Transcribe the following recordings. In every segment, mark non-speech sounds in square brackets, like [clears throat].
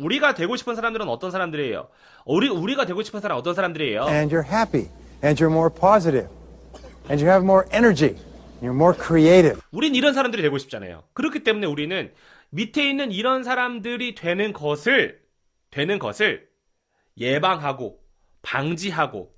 우리가 되고 싶은 사람들은 어떤 사람들이에요? 우리 우리가 되고 싶은 사람 어떤 사람들이에요? and you're happy, and you're more positive, and you have more energy, you're more creative. 우린 이런 사람들이 되고 싶잖아요. 그렇기 때문에 우리는 밑에 있는 이런 사람들이 되는 것을 되는 것을 예방하고 방지하고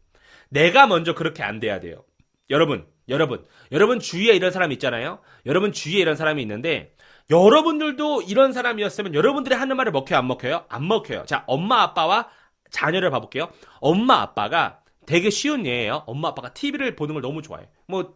내가 먼저 그렇게 안 돼야 돼요. 여러분, 여러분, 여러분 주위에 이런 사람이 있잖아요. 여러분 주위에 이런 사람이 있는데 여러분들도 이런 사람이었으면 여러분들이 하는 말을 먹혀요, 안 먹혀요? 안 먹혀요. 자, 엄마 아빠와 자녀를 봐볼게요. 엄마 아빠가 되게 쉬운 예예요. 엄마 아빠가 TV를 보는 걸 너무 좋아해. 뭐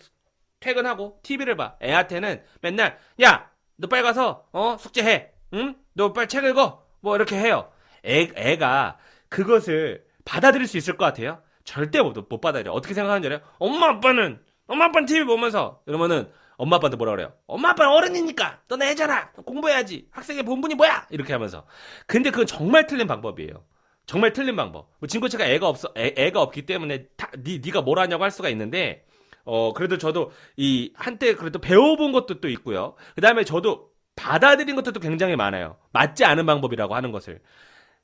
퇴근하고 TV를 봐. 애한테는 맨날 야, 너 빨리 가서 어 숙제해. 응? 너 빨리 책 읽어. 뭐 이렇게 해요. 애 애가 그것을 받아들일 수 있을 것 같아요. 절대 못, 못 받아들여. 어떻게 생각하는지 알아요? 엄마 아빠는 엄마 아빠는 TV 보면서 이러면은 엄마 아빠한테 뭐라 그래요? 엄마 아빠는 어른이니까 너네 애잖아. 공부해야지. 학생의 본분이 뭐야? 이렇게 하면서. 근데 그건 정말 틀린 방법이에요. 정말 틀린 방법. 뭐 진코치가 애가 없어 애, 애가 없기 때문에 다, 니, 니가 뭘 하냐고 할 수가 있는데 어 그래도 저도 이 한때 그래도 배워본 것도 또 있고요. 그 다음에 저도 받아들인 것도 또 굉장히 많아요. 맞지 않은 방법이라고 하는 것을.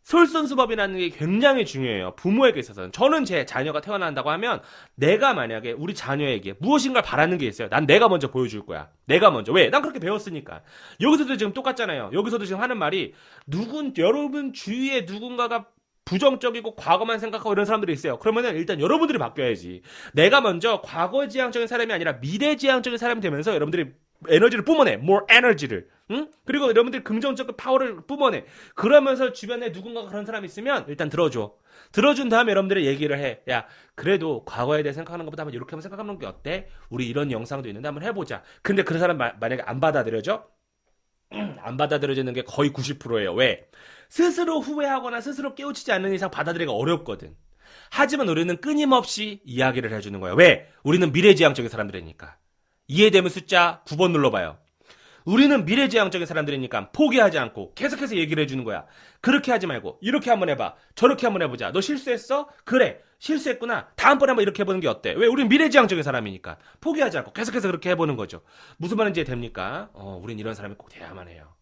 솔선수법이라는 게 굉장히 중요해요. 부모에게 있어서는. 저는 제 자녀가 태어난다고 하면 내가 만약에 우리 자녀에게 무엇인가를 바라는 게 있어요. 난 내가 먼저 보여줄 거야. 내가 먼저. 왜? 난 그렇게 배웠으니까. 여기서도 지금 똑같잖아요. 여기서도 지금 하는 말이 누군 여러분 주위에 누군가가 부정적이고 과거만 생각하고 이런 사람들이 있어요. 그러면은 일단 여러분들이 바뀌어야지. 내가 먼저 과거 지향적인 사람이 아니라 미래 지향적인 사람이 되면서 여러분들이 에너지를 뿜어내. more energy를. 응? 그리고 여러분들이 긍정적 파워를 뿜어내. 그러면서 주변에 누군가가 그런 사람이 있으면 일단 들어줘. 들어준 다음에 여러분들이 얘기를 해. 야, 그래도 과거에 대해 생각하는 것보다 한번 이렇게 한번 생각하는 게 어때? 우리 이런 영상도 있는데 한번 해보자. 근데 그 사람 마- 만약에 안 받아들여져? [clears throat] 안 받아들여지는 게 거의 90%예요. 왜? 스스로 후회하거나 스스로 깨우치지 않는 이상 받아들이기가 어렵거든. 하지만 우리는 끊임없이 이야기를 해주는 거예요. 왜? 우리는 미래지향적인 사람들이니까. 이해되면 숫자 9번 눌러봐요. 우리는 미래지향적인 사람들이니까 포기하지 않고 계속해서 얘기를 해주는 거야. 그렇게 하지 말고 이렇게 한번 해봐. 저렇게 한번 해보자. 너 실수했어? 그래. 실수했구나. 다음번에 한번 이렇게 해보는 게 어때? 왜? 우리는 미래지향적인 사람이니까. 포기하지 않고 계속해서 그렇게 해보는 거죠. 무슨 말인지 됩니까? 어, 우린 이런 사람이 꼭 돼야만 해요.